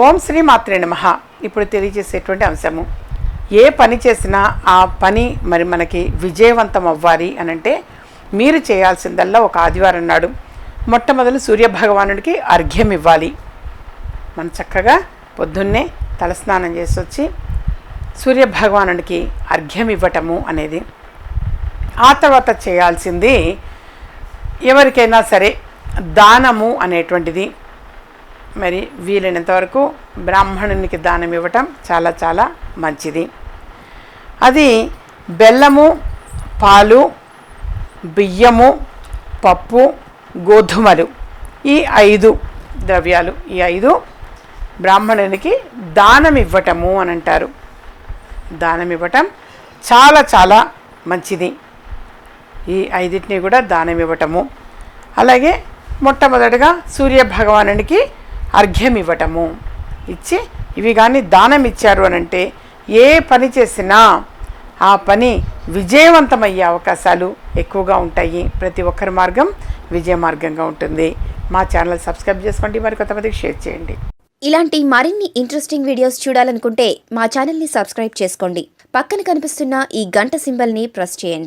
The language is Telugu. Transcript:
ఓం శ్రీ మాత్రే నమః. ఇప్పుడు తెలియజేసేటువంటి అంశము. ఏ పని చేసినా ఆ పని మరి మనకి విజయవంతం అవ్వాలి అని అంటే మీరు చేయాల్సిందల్లా ఒక ఆదివారం నాడు మొట్టమొదలు సూర్యభగవానుడికి అర్ఘ్యం ఇవ్వాలి. మనం చక్కగా పొద్దున్నే తలస్నానం చేసి వచ్చి సూర్యభగవానుడికి అర్ఘ్యం ఇవ్వటము అనేది. ఆ తర్వాత చేయాల్సింది ఎవరికైనా సరే దానము అనేటువంటిది. మరి వీలైనంత వరకు బ్రాహ్మణునికి దానం ఇవ్వటం చాలా చాలా మంచిది. అది బెల్లము పాలు బియ్యము పప్పు గోధుమలు ఈ ఐదు ద్రవ్యాలు ఈ ఐదు బ్రాహ్మణునికి దానం ఇవ్వటము అని అంటారు. దానం ఇవ్వటం చాలా చాలా మంచిది. ఈ ఐదింటిని కూడా దానం ఇవ్వటము. అలాగే మొట్టమొదటిగా సూర్య భగవానునికి అర్ఘ్యం ఇవ్వటము ఇచ్చి ఇవి కానీ దానం ఇచ్చారు అని అంటే ఏ పని చేసినా ఆ పని విజయవంతమయ్యే అవకాశాలు ఎక్కువగా ఉంటాయి. ప్రతి ఒక్కరి మార్గం విజయ మార్గంగా ఉంటుంది. మా ఛానల్ సబ్స్క్రైబ్ చేసుకోండి. మరి కొంతమందికి షేర్ చేయండి. ఇలాంటి మరిన్ని ఇంట్రెస్టింగ్ వీడియోస్ చూడాలనుకుంటే మా ఛానల్ని సబ్స్క్రైబ్ చేసుకోండి. పక్కన కనిపిస్తున్న ఈ గంట సింబల్ని ప్రెస్ చేయండి.